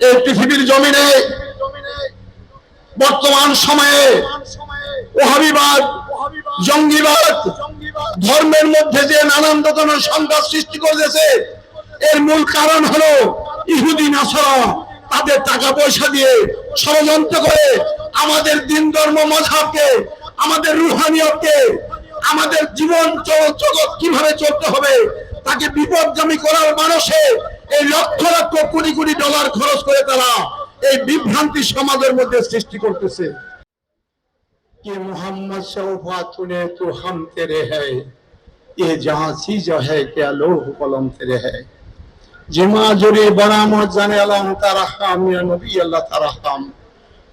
এই পৃথিবীর জমিনে বর্তমান সময়ে ওহাবিবাদ, জঙ্গিবাদ, ধর্মের মধ্যে যে নানান ধরনের সংঘাত সৃষ্টি করেছে, এর মূল কারণ হলো ইহুদি নাসরা তাদের টাকা পয়সা দিয়ে ষড়যন্ত্র করে আমাদের দিন ধর্ম মজাবকে, আমাদের রুহানিয়তকে, আমাদের জীবন জগৎ কীভাবে চলতে হবে, তাকে বিপদগামী করার মানুষে এই লক্ষ লক্ষ কোটি কোটি ডলার খরচ করে তারা এই বিভ্রান্তি সমাজের মধ্যে সৃষ্টি করতেছে कि मोहम्मद शौफा तूने तो हम तेरे है ये जहां चीज है क्या लोह कलम तेरे है जिमा जुरी बड़ा मत जाने अल्लाह तरहम या नबी अल्लाह तरहम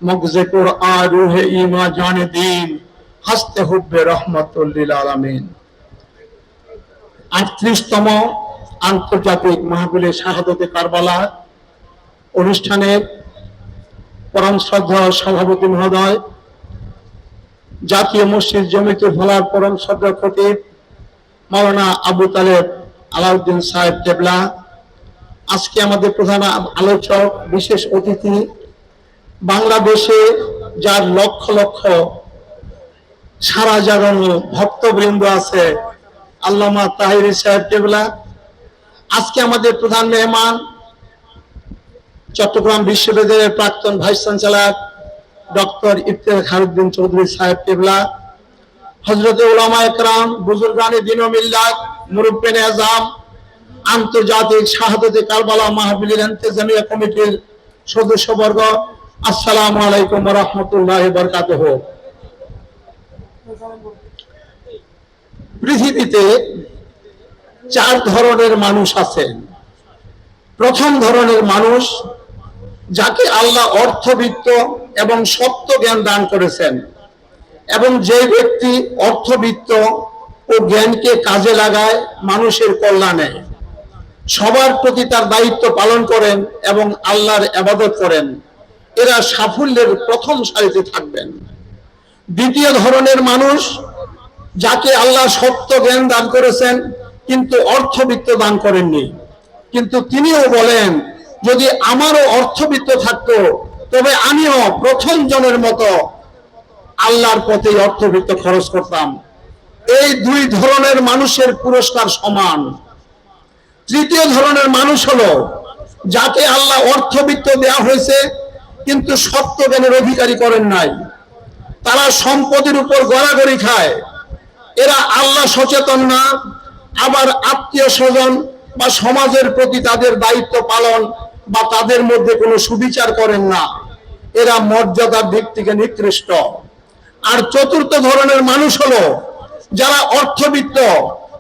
मगजे कुरआन रूह ईमा जाने दीन हस्ते हुब्बे रहमतुल लिल आलमीन আটত্রিশতম আন্তর্জাতিক মাহফিলে শাহাদতে কারবালা অনুষ্ঠানের পরম শ্রদ্ধা সভাপতি মহোদয়, জাতীয় মসজিদ জমিতে ফলার পরম শ্রদ্ধা খতিব মাওলানা আবু তালেব আলাউদ্দিন সাহেব কেবলা। আজকে আমাদের প্রধান আলোচক, বিশেষ অতিথি বাংলাদেশে যার লক্ষ লক্ষ সারা জাগানো ভক্তবৃন্দ আছে, আল্লামা তাহিরি সাহেব কেবলা। আজকে আমাদের প্রধান মেহমান চট্টগ্রাম বিশ্ববিদ্যালয়ের প্রাক্তন vice chancellor doctor Iftekhar Kharuddin Chowdhury সাহেব কেবলা হজরত উলামা একরাম, বুজুর্গানি দিন মিল্লাত, মুরব্বেন আজম আন্তর্জাতিক শাহাদতে কারবালা মাহফিলের ইন্তেজামিয়া কমিটির সদস্যবর্গ, আসসালামু আলাইকুম রহমতুল্লাহ বরকাতহ। পৃথিবীতে চার ধরনের মানুষ আছেন। প্রথম ধরনের মানুষ যাকে আল্লাহ অর্থবিত্ত এবং সত্য জ্ঞান দান করেছেন এবং যে ব্যক্তি অর্থবিত্ত ও জ্ঞানকে কাজে লাগায় মানুষের কল্যাণে সবার প্রতি তার দায়িত্ব পালন করেন এবং আল্লাহর আবাদত করেন, এরা সাফল্যের প্রথম সারিতে থাকবেন। দ্বিতীয় ধরনের মানুষ যাকে আল্লাহ সত্য জ্ঞান দান করেছেন কিন্তু অর্থবিত্ত দান করেননি। কিন্তু তিনিও বলেন, যদি আমারও অর্থবিত্ত থাকতো, তবে আমিও প্রথম জনের মতো আল্লাহর পথে অর্থবিত্ত খরচ করতাম। এই দুই ধরনের মানুষের পুরস্কার সমান। তৃতীয় ধরনের মানুষ হলো, যাকে আল্লাহ অর্থবিত্ত দেওয়া হয়েছে, কিন্তু সত্য জ্ঞানের অধিকারী করেন নাই। তারা সম্পদের উপর গড়াগড়ি খায়। এরা আল্লাহ সচেতন না আবার আত্মীয় স্বজন বা সমাজের প্রতি তাদের দায়িত্ব পালন বা তাদের মধ্যে কোনো সুবিচার করেন না। এরা মর্যাদার দিক থেকে নিকৃষ্ট। আর চতুর্থ ধরনের মানুষ হলো যারা অর্থবিত্ত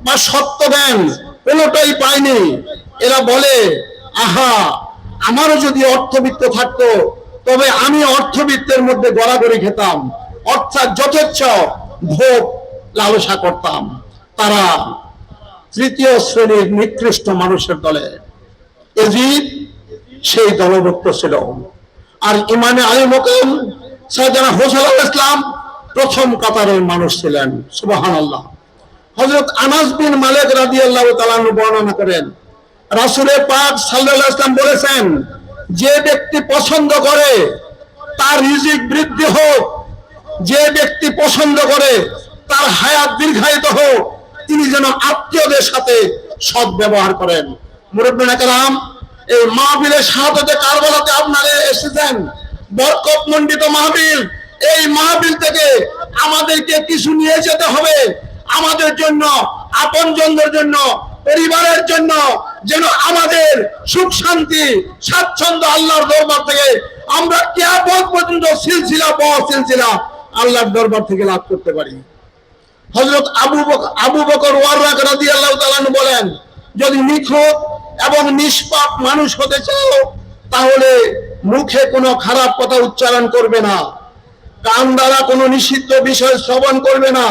বা সত্য জ্ঞান কোনোটাই পায়নি। এরা বলে, আহা, আমারও যদি অর্থবিত্ত থাকতো, তবে আমি অর্থবিত্তের মধ্যে গড়াগড়ি খেতাম। অর্থাৎ যথেচ্ছ ভোগ লালসা করতাম। তারা তৃতীয় শ্রেণির নিকৃষ্ট মানুষের দলে। এজিদ, সেই দলভুক্ত ছিল। আর ইমানে আলী মোকাম সাইদানা হোসেন ইসলাম প্রথম কাতারের মানুষ ছিলেন। সুবাহান আল্লাহ হজরত আনাস বিন মালিক রাদি আল্লাহ বর্ণনা করেন, রাসুলের পাক সাল্লাহ ইসলাম বলেছেন, যে ব্যক্তি পছন্দ করে, তার রিজিক বৃদ্ধি হোক। যে ব্যক্তি পছন্দ করে, তার হায়াত দীর্ঘায়িত হোক। তিনি যেন আত্মীয়দের সাথে সৎ ব্যবহার করেন। মুরব্বিন এই মাহবিলের সাহায্যে কারবালাতে আপনারা এসেছেন। বরকত মন্ডিত মাহবিল এই মাহবিল থেকে আমাদেরকে কিছু নিয়ে যেতে হবে। আমাদের জন্য, আপনজনদের জন্য, পরিবারের জন্য যেন আমাদের সুখ, শান্তি, স্বাচ্ছন্দ্য আল্লাহর দরবার থেকে আমরা কেয়াপথ পর্যন্ত সিলসিলা পাওয়া সিলসিলা আল্লাহর দরবার থেকে লাভ করতে পারি। হজরত আবু আবু বকর ওয়ার্রাক রাদি আল্লাহ বলেন, যদি নিখুঁত এবং নিষ্পাপ মানুষ হতে চাও, তাহলে মুখে কোনো খারাপ কথা উচ্চারণ করবে না। কান দ্বারা কোনো নিষিদ্ধ বিষয় শ্রবণ করবে না।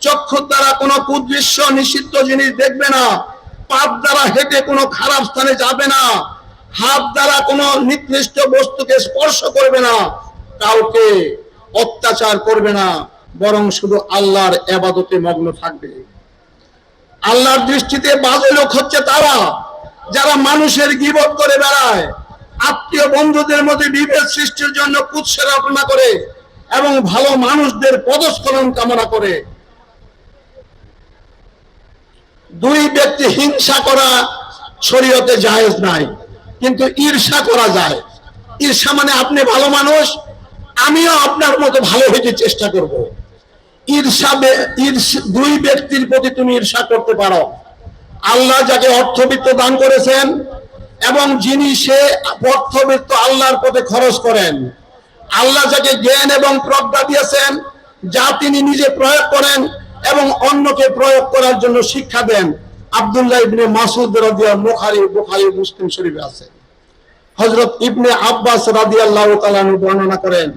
চক্ষুর দ্বারা কোনো কুদৃশ্য নিষিদ্ধ জিনিস দেখবে না। পাপ দ্বারা হেঁটে কোনো খারাপ স্থানে যাবে না। হাত দ্বারা কোনো নির্দিষ্ট বস্তুকে স্পর্শ করবে না। কাউকে অত্যাচার করবে না। বরং শুধু আল্লাহর এবাদতে মগ্ন থাকবে। আল্লাহর দৃষ্টিতে বাজে লোক হচ্ছে তারা, যারা মানুষের গিবত করে বেড়ায়, আত্মীয় বন্ধুদের মধ্যে বিভেদ সৃষ্টির জন্য কুৎসের রচনা করে এবং ভালো মানুষদের পদস্খলন কামনা করে। দুই ব্যক্তি হিংসা করা শরীয়তে জায়েজ নাই, কিন্তু ঈর্ষা করা যায়। ঈর্ষা মানে আপনি ভালো মানুষ, আমিও আপনার মতো ভালো হইতে চেষ্টা করব। ঈর্ষা, দুই ব্যক্তির প্রতি তুমি ঈর্ষা করতে পারো। আল্লাহ যাকে অর্থবিত্ত দান করেছেন এবং যিনি সে অর্থবিত্ত আল্লাহর পথে খরচ করেন। আল্লাহ যাকে জ্ঞান এবং প্রজ্ঞা দিয়েছেন, যা তিনি নিজে প্রয়োগ করেন এবং অন্যকে প্রয়োগ করার জন্য শিক্ষা দেন। আব্দুল্লাহ ইবনে মাসুদ রাদিয়া বুখারী বুখারী মুসলিম শরীফে আছে। হযরত ইবনে আব্বাস রাদিয়াল্লাহু তাআলা আনহু বর্ণনা করেন,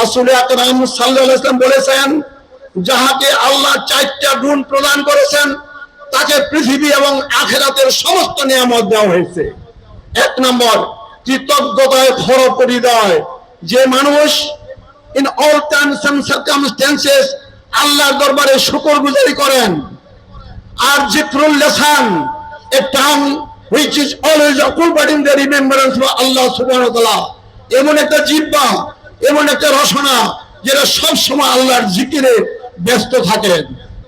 রাসূল আকরাম সাল্লাল্লাহু আলাইহি ওয়াসাল্লাম বলেছেন যাহাকে আল্লাহ চারটা গুণ প্রদান করেছেন, তাকে পৃথিবী এবং আখেরাতের সমস্ত নিয়ামত দেওয়া হয়েছে। এক নম্বর, কৃতজ্ঞতায় ভরপুর হৃদয় যে মানুষ in all times and circumstances আল্লাহর দরবারে শুকর গুজারি করেন, আর জিক্রুল lesson a tongue which is always in the remembrance Allah সুবহানাহু এমন একটা জিহ্বা, এমন একটা রসনা যেটা সব সময় আল্লাহর জিকিরে ব্যস্ত থাকেন।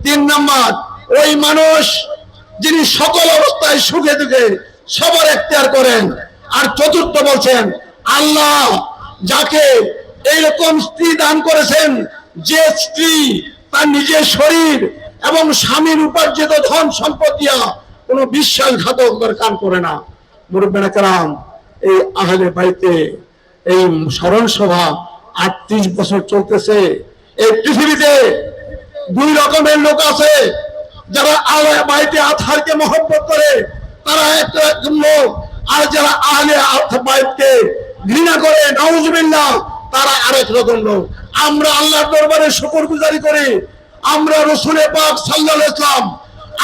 তিন নম্বর, ওই মানুষ যিনি সকল অবস্থায় সুখে দুঃখে সবার এখতিয়ার করেন। আর চতুর্থ বলছেন, আল্লাহ যাকে এইরকম স্ত্রী দান করেছেন, যে স্ত্রী তার নিজের শরীর এবং স্বামীর উপার্জিত ধন সম্পদ দিয়া কোনো বিশ্বাসঘাতক দরকার করে না। মুরব্বেনা এই আহলে বাড়িতে এই স্মরণ সভা আটত্রিশ বছর চলতেছে। এই পৃথিবীতে দুই রকমের লোক আছে। যারা আলে বাড়িতে আথারকে মহব্বত করে, তারা একটা লোক। আর যারা আহলে বাইতকে ঘৃণা করে নওয়াজবিল্লাহ তারা আরেক রকম লোক। আমরা আল্লাহর দরবারে শুকর গুজারি করি। আমরা রসুলে পাক সাল্লাল্লাহু ইসলাম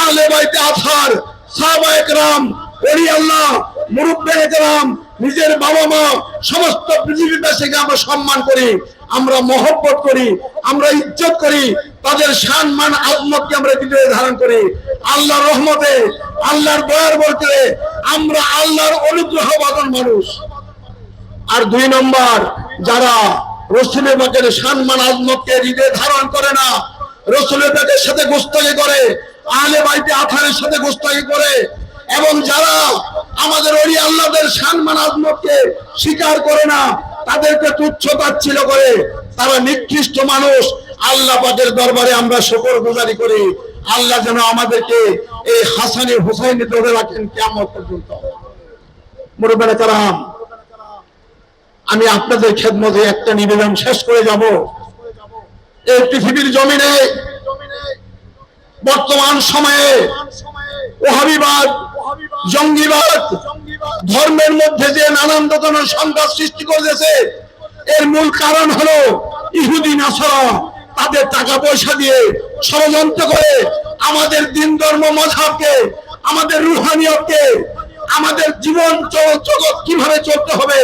আহলে বাইতে আথার সাহাবা একরাম, ওলি আল্লাহ, মুরব্বে একরাম, নিজের বাবা মা, সমস্ত পৃথিবীবাসীকে আমরা সম্মান করি। আমরা মহব্বত করি। আমরা ইজ্জত করি। তাদের সম্মান মান আজমতকে আমরা হৃদয়ে ধারণ করি। আল্লাহর রহমতে, আল্লাহর দয়ার বলতে আমরা আল্লাহর অনুগ্রহ বাদন মানুষ। আর দুই নম্বর, যারা রসুলের বাকের সম্মান আজমতকে হৃদয়ে ধারণ করে না, রসুলের বাকের সাথে গোস্তাকি করে আলে বাইতে আথারের সাথে গোস্তাকি করে, এবং যারা আমাদের ওই আল্লাহদের সম্মান আজমতকে স্বীকার করে না, তাদেরকে তুচ্ছ তাচ্ছিল্য করে, তারা নিকৃষ্ট মানুষ। আল্লাহ পাকের দরবারে আমরা শকর গুজারি করি। আল্লাহ যেন আমাদেরকে এই হাসানি হুসাইনি ধরে রাখেন কেমন পর্যন্ত। আমি আপনাদের খেদমতে একটা নিবেদন শেষ করে যাব। এই পৃথিবীর জমিনে বর্তমান সময়ে ওহাবিবাদ, জঙ্গিবাদ, ধর্মের মধ্যে যে নানান ধরনের সংঘাত সৃষ্টি করেছে, এর মূল কারণ হলো ইহুদি নাসরা। তাদের টাকা পয়সা দিয়ে ষড়যন্ত্র করে আমাদের দিন ধর্ম মজাবকে আমাদের রুহানিয়তকে, আমাদের জীবন জগৎ কীভাবে চলতে হবে,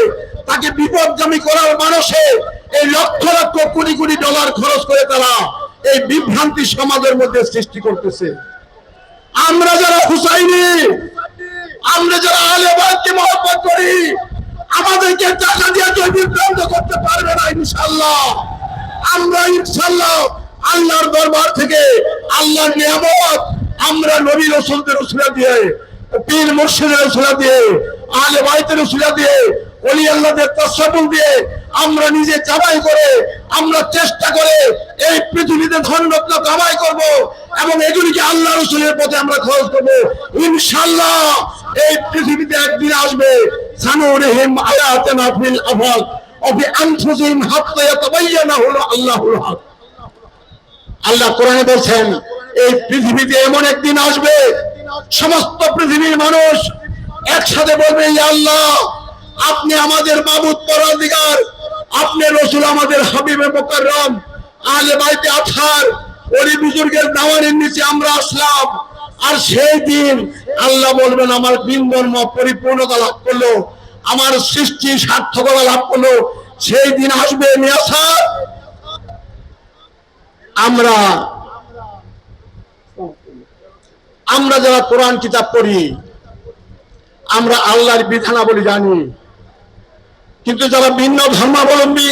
তাকে বিপদগামী করার মানুষে এই লক্ষ লক্ষ কোটি কোটি ডলার খরচ করে তারা এই বিভ্রান্তি সমাজের মধ্যে সৃষ্টি করতেছে। আমরা যারা হুসাইনি, আমরা যারা আলেবাদকে মহব্বত করি, আমাদেরকে টাকা দিয়ে বিভ্রান্ত করতে পারবে না ইনশাল্লাহ আমরা ইনশাল্লাহ আল্লাহর দরবার থেকে আল্লাহর নিয়ামত আমরা নবী রসুলদের রসুলা দিয়ে, পীর মুর্শিদের রসুলা দিয়ে, আলে বাইতের রসুলা দিয়ে অলি আল্লাহদের তসাবুল দিয়ে আমরা নিজে কামাই করে, আমরা চেষ্টা করে এই পৃথিবীতে ধন রত্ন কামাই করব এবং এগুলিকে আল্লাহ রসুলের পথে আমরা খরচ করব। ইনশাল্লাহ এই পৃথিবীতে একদিন আসবে, সানুরহিম আয়াতানা ফিল আফাক আল্লাহ কোরআনে বলছেন, এই পৃথিবীতে এমন একদিন আসবে, সমস্ত পৃথিবীর মানুষ একসাথে বলবে আল্লাহ, আপনি আমাদের মাবুদ পরাধিকার আপনি রসুল আমাদের হাবিবে মোকাররম আলে বাইতে আথার ওলি বুজুর্গের দাওয়ানের নিচে আমরা আসলাম। আর সেই দিন আল্লাহ বলবেন, আমার দিন ধর্ম পরিপূর্ণতা লাভ করল। আমার সৃষ্টি সার্থকতা লাভ করল। সেই দিন আসবে আমরা আমরা যারা কোরআন কিতাব পড়ি, আমরা আল্লাহর বিধানাবলী জানি। কিন্তু যারা ভিন্ন ধর্মাবলম্বী,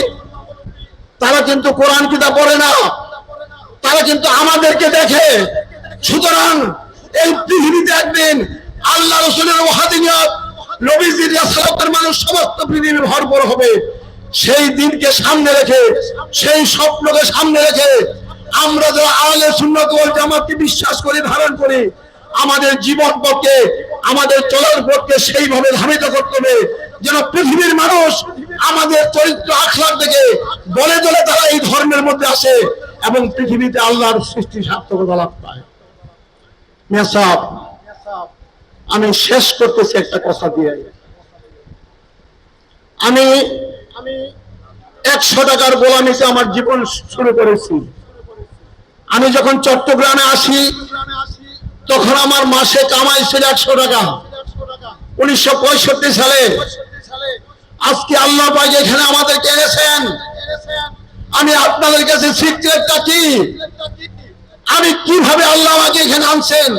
তারা কিন্তু কোরআন কিতাব পড়ে না। তারা কিন্তু আমাদেরকে দেখে। সুতরাং এই পৃথিবীতে একদিন আল্লাহ রসুলের ওহাদিনিয়ত নবীজির রাসালতের মানুষ সমস্ত পৃথিবী ভরপুর হবে। সেই দিনকে সামনে রেখে সেই স্বপ্নকে সামনে রেখে আমরা যারা আহলে সুন্নত জামাতকে বিশ্বাস করি ধারণ করি আমাদের জীবন পক্ষে আমাদের চলার পক্ষে সেইভাবে ধাবিত করতে হবে। যেন পৃথিবীর মানুষ আমাদের চরিত্র আখলাক দেখে বলে দলে তারা এই ধর্মের মধ্যে আসে এবং পৃথিবীতে আল্লাহর সৃষ্টি সার্থকতা লাভ পায়। মিয়া সাহেব, আমি শেষ করতেছি একটা কথা দিয়ে। আমি আমি একশো টাকার গোলামিতে আমার জীবন শুরু করেছি। আমি যখন চট্টগ্রামে আসি, তখন আমার মাসে কামাই ছিল একশো টাকা। উনিশশো পঁয়ষট্টি সালে আজকে আল্লাহ পাক এখানে আমাদেরকে এনেছেন। আমি আপনাদের কাছে সিক্রেটটা কি? আমি কীভাবে আল্লাহ আমাকে এখানে আনছেন?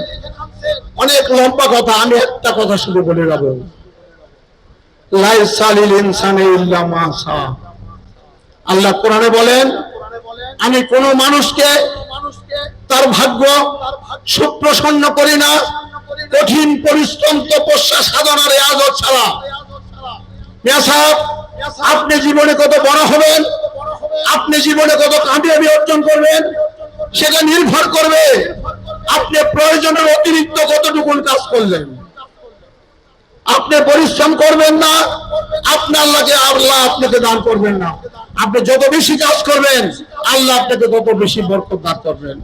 অনেক লম্বা কথা, আমি একটা কথা শুধু বলে যাব। আল্লাহ কোরআনে বলেন, আমি কোন মানুষকে তার ভাগ্য সুপ্রসন্ন করি না, কঠিন পরিশ্রম তপস্যা সাধনার আজত ছাড়া। আপনি জীবনে কত বড় হবেন, আপনি জীবনে কত কামিয়াবি অর্জন করবেন, সেটা নির্ভর করবে। আপনি প্রয়োজনের অতিরিক্ত কতটুকুন কাজ করলেন আপনি পরিশ্রম করবেন না আপনি আল্লাহকে আল্লাহ আপনাকে দান করবেন না আপনি যত বেশি কাজ করবেন আল্লাহ আপনাকে তত বেশি বরকত দান করবেন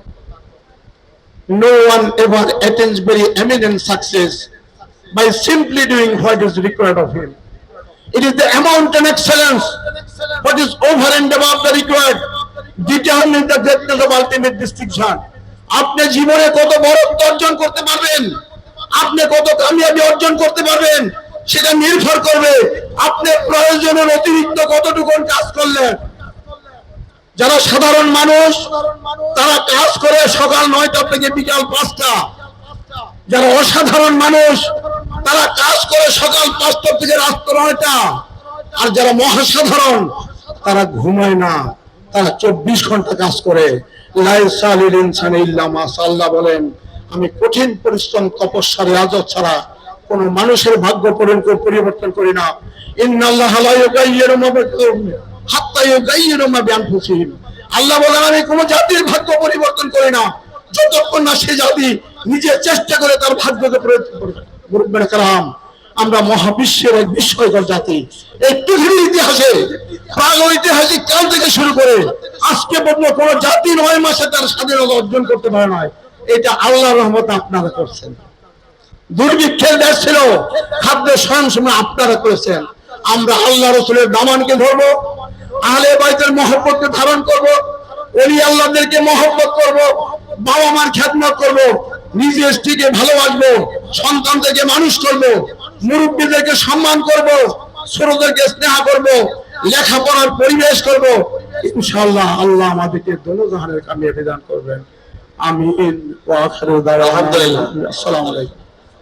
no one ever attains very eminent success by simply doing what is required of him. It is the amount and excellence what is over and above the required determine the greatness of ultimate distinction. আপনি জীবনে কত বরত্ব অর্জন করতে পারবেন? আপনি কত কামিয়াবি অর্জন করতে পারবেন? সেটা নির্ভর করবে আপনি প্রয়োজনের অতিরিক্ত কতটুকু কাজ করলেন। যারা সাধারণ মানুষ, তারা কাজ করে সকাল নয়টা থেকে বিকাল পাঁচটা। যারা অসাধারণ মানুষ, তারা কাজ করে সকাল পাঁচটা থেকে রাত্র নয়টা। আর যারা মহাসাধারণ, তারা ঘুমায় না, তারা চব্বিশ ঘণ্টা কাজ করে। বলেন আমি কঠিন পরিশ্রম তপস্যার রাজত ছাড়া কোন মানুষের ভাগ্য পরিবর্তন করি না আল্লাহ বলেন আমি কোন জাতির ভাগ্য পরিবর্তন করি না যতক্ষণ না সে জাতি নিজে চেষ্টা করে তার ভাগ্যকে পরিবর্তন করবে আমরা মহাবিশ্বের এক বিস্ময়কর জাতি। পৃথিবীর ইতিহাসে প্রাগ ঐতিহাসিক কাল থেকে শুরু করে আজকে পর্যন্ত কোন জাতি নয় মাসে তার স্বাধীনতা অর্জন করতে পারে নয় এটা আল্লাহ রহমত আপনারা করছেন। দুর্ভিক্ষের দেশ ছিল, খাদ্য স্বয়ং সময় আপনারা করেছেন। আমরা আল্লাহ রসুলের দামানকে ধরবো, আহলে বাইতের মহব্বতকে ধারণ করব, অলি আল্লাহদেরকে মহব্বত করব বাবা মার খ্যাতমত করব, নিজের স্ত্রীকে ভালোবাসবো, সন্তানদেরকে মানুষ করব মুরব্বীদেরকে সম্মান করব ছোটদেরকে স্নেহ করব লেখাপড়ার পরিবেশ করব। ইনশাআল্লাহ আল্লাহ আমাদেরকে দোনো কামিয়াবি দান করবেন। আমি আলহামদুলিল্লাহ। আসসালামু আলাইকুম।